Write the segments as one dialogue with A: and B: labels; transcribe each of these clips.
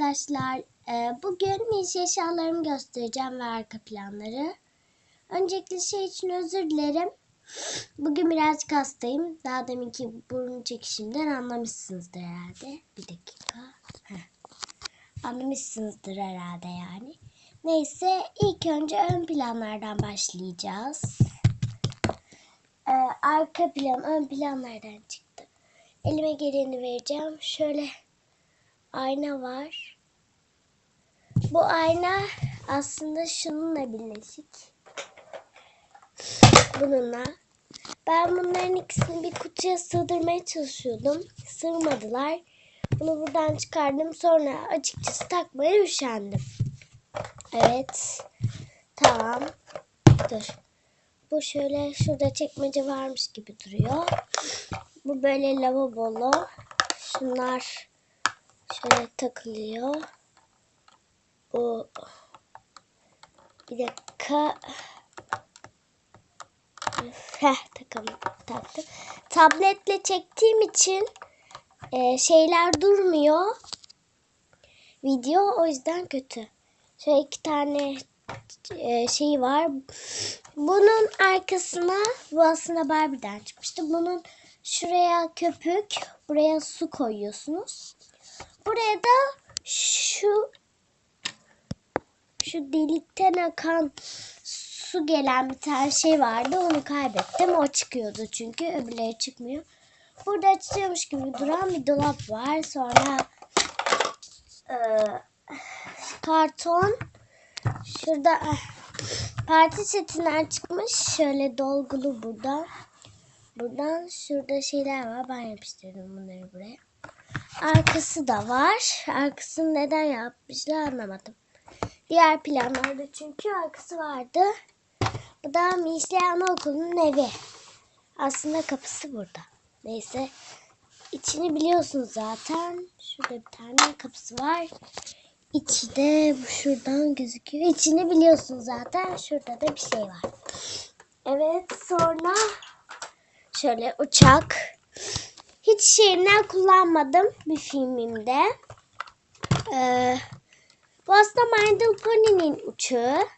A: Arkadaşlar e, bugün miş eşyalarımı göstereceğim ve arka planları. Öncelikle şey için özür dilerim. Bugün birazcık hastayım. Daha deminki burun çekişimden anlamışsınızdır herhalde. Bir dakika. Heh. Anlamışsınızdır herhalde yani. Neyse ilk önce ön planlardan başlayacağız. E, arka plan ön planlardan çıktı. Elime geleni vereceğim. Şöyle ayna var. Bu ayna aslında şununla birleşik. Bununla. Ben bunların ikisini bir kutuya sığdırmaya çalışıyordum. Sığmadılar. Bunu buradan çıkardım. Sonra açıkçası takmaya üşendim. Evet. Tamam. Dur. Bu şöyle şurada çekmece varmış gibi duruyor. Bu böyle lavabolu. Şunlar şöyle takılıyor. Bu bir dakika. Heh takalım, taktım. Tabletle çektiğim için e, şeyler durmuyor. Video o yüzden kötü. Şöyle iki tane e, şey var. Bunun arkasına bu aslında Barbie'den çıkmıştı. Bunun şuraya köpük, buraya su koyuyorsunuz. Buraya da şu şu delikten akan su gelen bir tane şey vardı. Onu kaybettim. O çıkıyordu çünkü. Öbürleri çıkmıyor. Burada açılıyormuş gibi duran bir dolap var. Sonra e, karton. Şurada eh, parti setinden çıkmış. Şöyle dolgulu burada. Buradan şurada şeyler var. Ben yapıştırdım bunları buraya. Arkası da var. Arkasını neden yapmışlar anlamadım. Diğer planlarda çünkü arkası vardı. Bu da Mişli Anaokulu'nun evi. Aslında kapısı burada. Neyse. İçini biliyorsunuz zaten. Şurada bir tane kapısı var. İçi de bu şuradan gözüküyor. İçini biliyorsunuz zaten. Şurada da bir şey var. Evet sonra şöyle uçak. Hiç şiirinden kullanmadım bir filmimde. Ee, bu aslında My Little Pony'nin uçağı.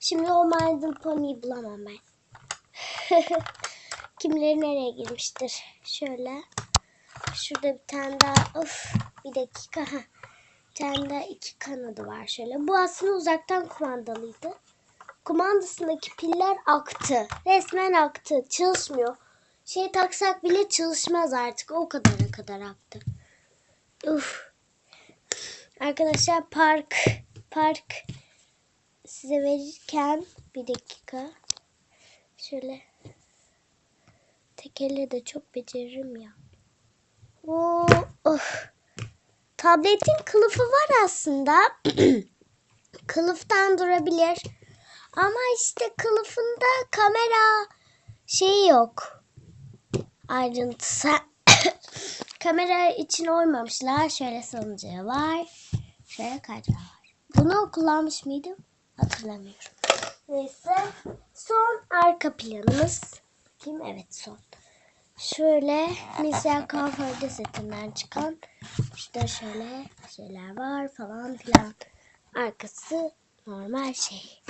A: Şimdi o My Little Pony'yi bulamam ben. Kimleri nereye girmiştir? Şöyle. Şurada bir tane daha. Of bir dakika. Ha. Bir tane daha iki kanadı var şöyle. Bu aslında uzaktan kumandalıydı. Kumandasındaki piller aktı. Resmen aktı. Çalışmıyor. Şey taksak bile çalışmaz artık. O kadara kadar aktı. Uf. Arkadaşlar park park size verirken bir dakika şöyle tekerle de çok beceririm ya. Oo, of. Tabletin kılıfı var aslında. Kılıftan durabilir. Ama işte kılıfında kamera şeyi yok. Ayrıntısı. kamera için oymamışlar. Şöyle salıncağı var. Şöyle kaydırağı var. Bunu kullanmış mıydım? Hatırlamıyorum. Neyse. Son arka planımız. Bakayım evet son. Şöyle mesela Carrefour'da setinden çıkan işte şöyle şeyler var falan filan. Arkası normal şey.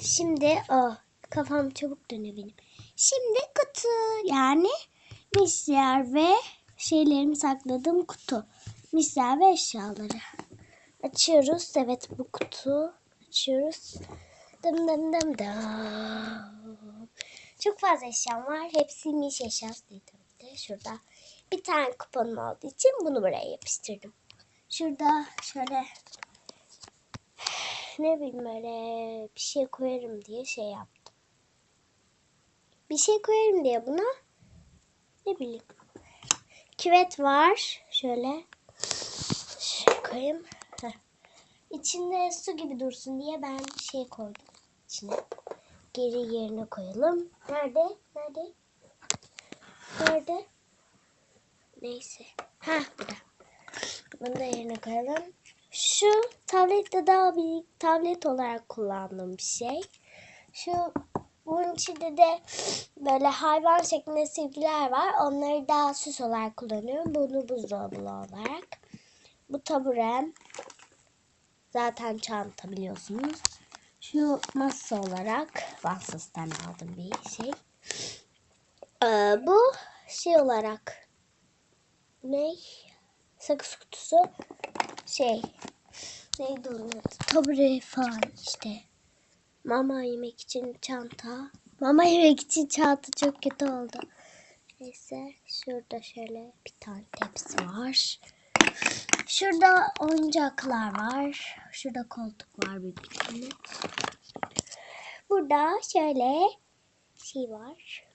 A: Şimdi o kafam çabuk dönüyor benim. Şimdi kutu yani misler ve şeylerimi sakladığım kutu. Misler ve eşyaları. Açıyoruz. Evet bu kutu. Açıyoruz. Dım dım dım dım. Çok fazla eşyam var. Hepsi miş eşyası değil de. Şurada bir tane kuponum olduğu için bunu buraya yapıştırdım. Şurada şöyle ne bileyim böyle bir şey koyarım diye şey yaptım. Bir şey koyarım diye buna ne bileyim. Küvet var. Şöyle. Şöyle koyayım. Heh. İçinde su gibi dursun diye ben şey koydum içine. Geri yerine koyalım. Nerede? Nerede? Nerede? Neyse. Ha burada. Bunu da yerine koyalım. Şu tablette daha büyük tablet olarak kullandığım bir şey. Şu bunun içinde de böyle hayvan şeklinde silgiler var. Onları daha süs olarak kullanıyorum. Bunu buzdolabı olarak. Bu taburem. Zaten çanta biliyorsunuz. Şu masa olarak Vansız'dan aldım bir şey. Ee, bu şey olarak ne? Sakız kutusu şey neydi onun? Tabure falan işte. Mama yemek için çanta. Mama yemek için çanta çok kötü oldu. Neyse şurada şöyle bir tane tepsi var. Şurada oyuncaklar var. Şurada koltuk var büyük ihtimalle. Burada şöyle şey var.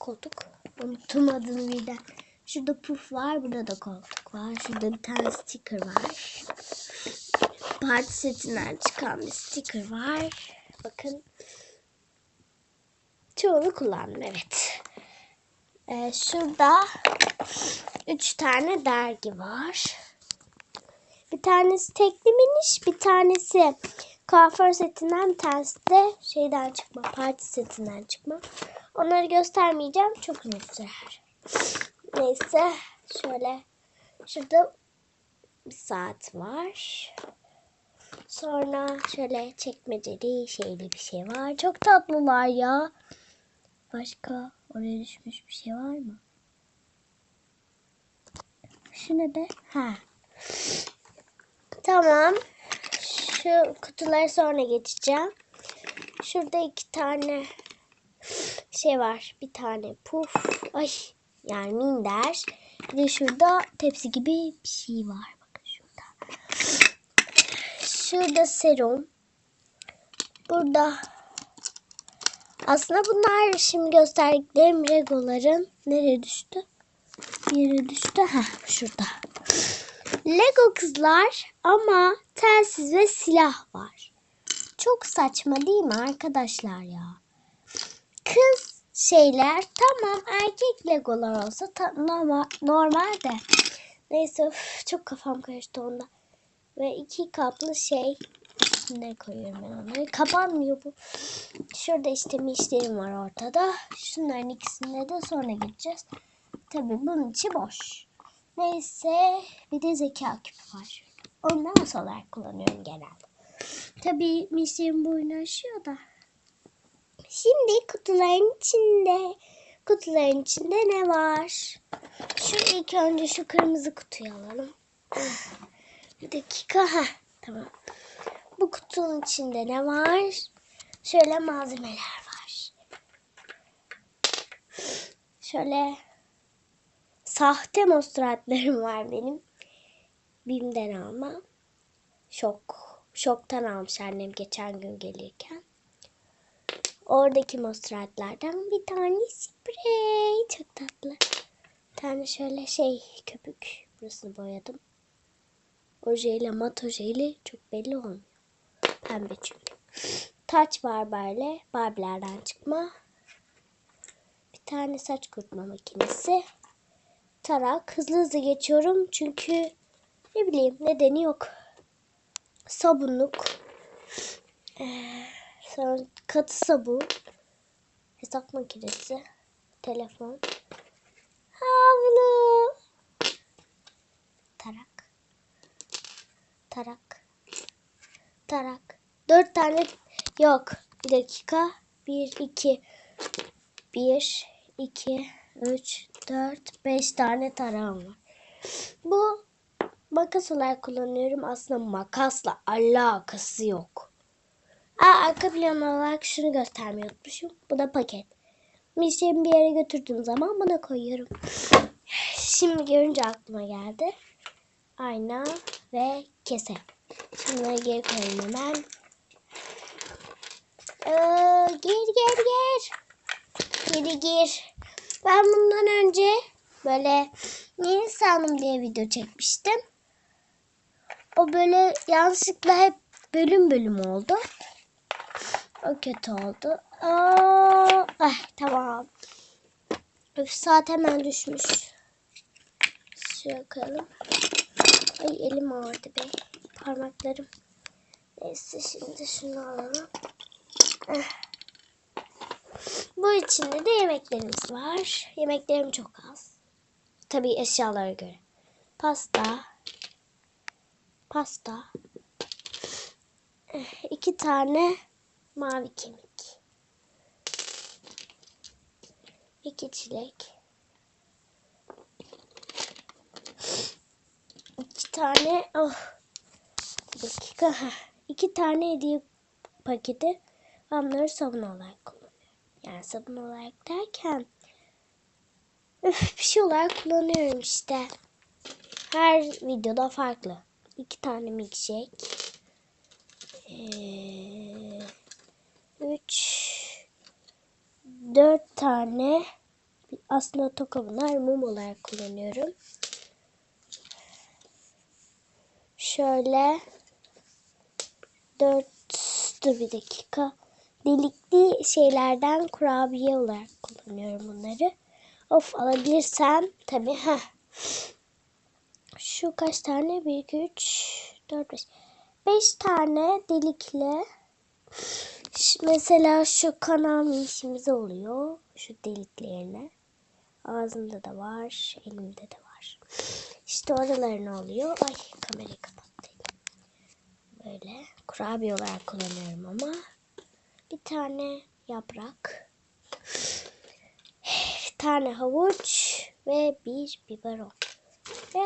A: Koltuk. Unuttum adını birden. Şurada puf var. Burada da koltuk var. Şurada bir tane sticker var. Parti setinden çıkan bir sticker var. Bakın. Çoğunu kullandım evet. Ee, şurada üç tane dergi var. Bir tanesi tekli miniş, bir tanesi kuaför setinden, bir tanesi de şeyden çıkma, parti setinden çıkma. Onları göstermeyeceğim, çok uzun. Neyse, şöyle şurada bir saat var. Sonra şöyle çekmeceli şeyli bir şey var. Çok tatlılar ya. Başka oraya düşmüş bir şey var mı? Şu ne be? Ha. Tamam. Şu kutuları sonra geçeceğim. Şurada iki tane şey var. Bir tane puf. Ay yani minder. Bir de şurada tepsi gibi bir şey var. Şurada. Serum. Burada aslında bunlar şimdi gösterdiklerim Legoların nereye düştü? Bir yere düştü. Ha şurada. Lego kızlar ama telsiz ve silah var. Çok saçma değil mi arkadaşlar ya? Kız şeyler tamam erkek legolar olsa normal, normal de. Neyse üf, çok kafam karıştı onda. Ve iki kaplı şey ne koyuyorum ben onları. Kapanmıyor bu. Şurada işte mişlerim var ortada. Şunların ikisine de sonra gideceğiz. Tabii bunun içi boş. Neyse bir de zeka küpü var. Onu da olarak kullanıyorum genelde. Tabii mişlerim boyunu aşıyor da. Şimdi kutuların içinde kutuların içinde ne var? Şu ilk önce şu kırmızı kutuyu alalım. Bir dakika. ha tamam. Bu kutunun içinde ne var? Şöyle malzemeler var. Şöyle sahte mostratlarım var benim. Bim'den alma. Şok. Şoktan almış annem geçen gün gelirken. Oradaki mostratlardan bir tane sprey. Çok tatlı. Bir tane şöyle şey köpük. Burasını boyadım. Ojeyle mat ojeyle çok belli olmuyor. Pembe çünkü. Taç var böyle. Barbie'lerden çıkma. Bir tane saç kurutma makinesi. Tarak. Hızlı hızlı geçiyorum. Çünkü ne bileyim nedeni yok. Sabunluk. Ee, sonra katı sabun. Hesap makinesi. Telefon. Havlu. Tarak. Tarak. Tarak. Dört tane yok. Bir dakika. Bir, iki. Bir, iki, üç, dört, beş tane tarağım var. Bu makas olarak kullanıyorum. Aslında makasla alakası yok. Aa, arka plan olarak şunu göstermeyi unutmuşum. Bu da paket. Mişemi bir yere götürdüğüm zaman buna koyuyorum. Şimdi görünce aklıma geldi. Ayna ve kese. Şunları geri koyayım hemen. Ee, gir gir gir. Geri gir. Ben bundan önce böyle yeni sandım diye video çekmiştim. O böyle yanlışlıkla hep bölüm bölüm oldu. O kötü oldu. Aa, ah, tamam. Öf, saat hemen düşmüş. Şuraya koyalım. Ay elim ağrıdı be. Parmaklarım. Neyse şimdi şunu alalım. Eh. Bu içinde de yemeklerimiz var. Yemeklerim çok az. Tabii eşyalara göre. pasta, pasta, eh, iki tane mavi kemik, iki çilek, iki tane, oh, dakika, iki tane hediye paketi. Ben bunları sabun olarak kullanıyorum. Yani sabun olarak derken Öf, bir şey olarak kullanıyorum işte. Her videoda farklı. İki tane milkshake. Ee, üç, dört tane aslında toka mum olarak kullanıyorum. Şöyle dört dur bir dakika. Delikli şeylerden kurabiye olarak kullanıyorum bunları. Of alabilirsem tabii. Heh. Şu kaç tane? 1, 2, 3, 4, 5. 5 tane delikli. Mesela şu kanal işimiz oluyor. Şu deliklerine. Ağzımda da var. Elimde de var. İşte oralarına oluyor. Ay kamerayı kapattım. Böyle kurabiye olarak kullanıyorum ama. Bir tane yaprak bir tane havuç ve bir biberon. Ve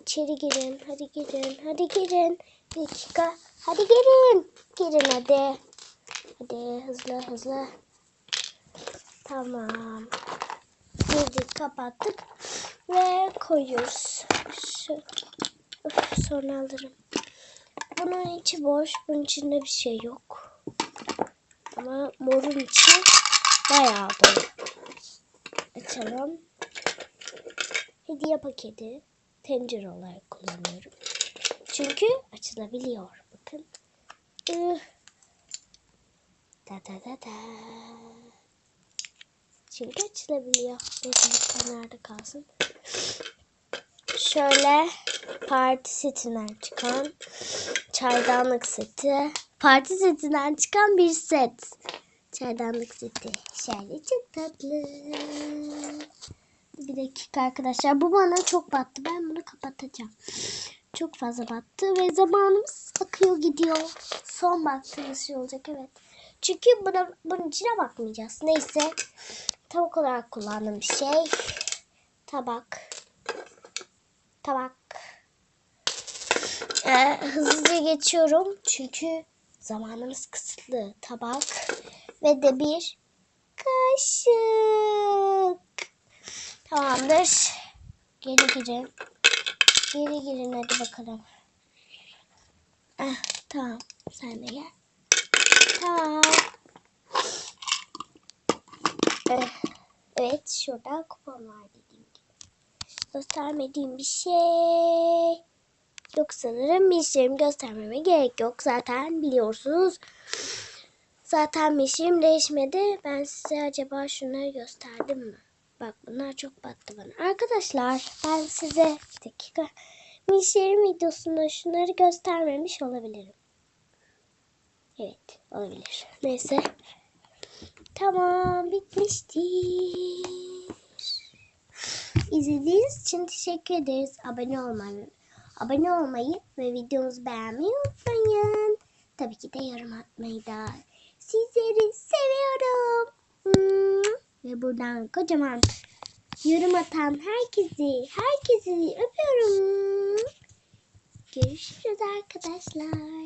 A: içeri girin, hadi girin, hadi girin. Bir dakika, hadi girin. Girin hadi. Hadi hızlı hızlı. Tamam. Girdik, kapattık ve koyuyoruz. Şu, Üf, sonra alırım. Bunun içi boş, bunun içinde bir şey yok. Ama morun içi Bayağı dolu. Açalım. Hediye paketi tencere olarak kullanıyorum. Çünkü açılabiliyor. Bakın. Ih. Da da da da. Çünkü açılabiliyor. Bir kenarda kalsın. Şöyle parti setinden çıkan çaydanlık seti. Parti setinden çıkan bir set. Çaydanlık seti. Şöyle çok tatlı. Bir dakika arkadaşlar. Bu bana çok battı. Ben bunu kapatacağım. Çok fazla battı ve zamanımız akıyor gidiyor. Son baktığımız şey olacak evet. Çünkü buna, bunun içine bakmayacağız. Neyse. Tabak olarak kullandığım bir şey. Tabak. Tabak. Ee, hızlıca geçiyorum. Çünkü zamanımız kısıtlı. Tabak ve de bir kaşık. Tamamdır. Geri girin. Geri girin hadi bakalım. Ah, tamam. Sen de gel. Tamam. Eh, Evet şurada kupon var gibi. Göstermediğim bir şey. Yok sanırım bir şeyim göstermeme gerek yok. Zaten biliyorsunuz. Zaten mişim değişmedi. Ben size acaba şunları gösterdim mi? Bak bunlar çok battı bana. Arkadaşlar ben size bir dakika mişlerim videosunda şunları göstermemiş olabilirim. Evet olabilir. Neyse. Tamam bitmiştir. İzlediğiniz için teşekkür ederiz. Abone olmayı, abone olmayı ve videomuzu beğenmeyi unutmayın. Tabii ki de yorum atmayı da. Sizleri seviyorum. Hmm. Ve buradan kocaman yorum atan herkesi, herkesi öpüyorum. Görüşürüz arkadaşlar.